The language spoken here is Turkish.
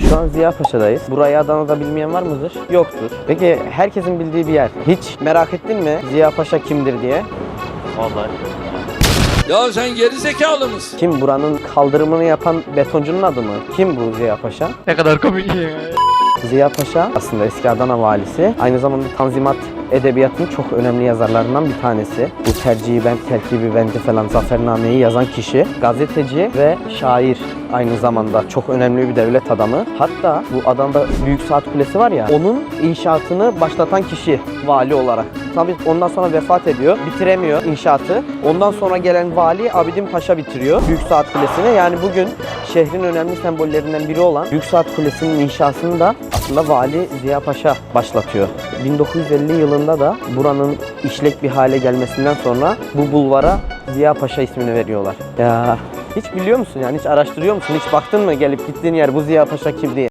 Şu an Ziya Paşa'dayız. Burayı Adana'da bilmeyen var mıdır? Yoktur. Peki herkesin bildiği bir yer. Hiç merak ettin mi Ziya Paşa kimdir diye? Vallahi. Ya sen geri zekalı mısın? Kim buranın kaldırımını yapan betoncunun adı mı? Kim bu Ziya Paşa? Ne kadar komik ya. Ziya Paşa aslında eski Adana valisi. Aynı zamanda Tanzimat edebiyatının çok önemli yazarlarından bir tanesi. Bu tercihi ben, terkibi bende falan zafernameyi yazan kişi. Gazeteci ve şair aynı zamanda çok önemli bir devlet adamı. Hatta bu Adana'da Büyük Saat Kulesi var ya onun inşaatını başlatan kişi vali olarak. Tabii ondan sonra vefat ediyor. Bitiremiyor inşaatı. Ondan sonra gelen vali Abidin Paşa bitiriyor Büyük Saat Kulesi'ni. Yani bugün şehrin önemli sembollerinden biri olan Büyük Saat Kulesi'nin inşasını da aslında vali Ziya Paşa başlatıyor. 1950 yılında da buranın işlek bir hale gelmesinden sonra bu bulvara Ziya Paşa ismini veriyorlar. Ya hiç biliyor musun yani hiç araştırıyor musun? Hiç baktın mı gelip gittiğin yer bu Ziya Paşa kim diye?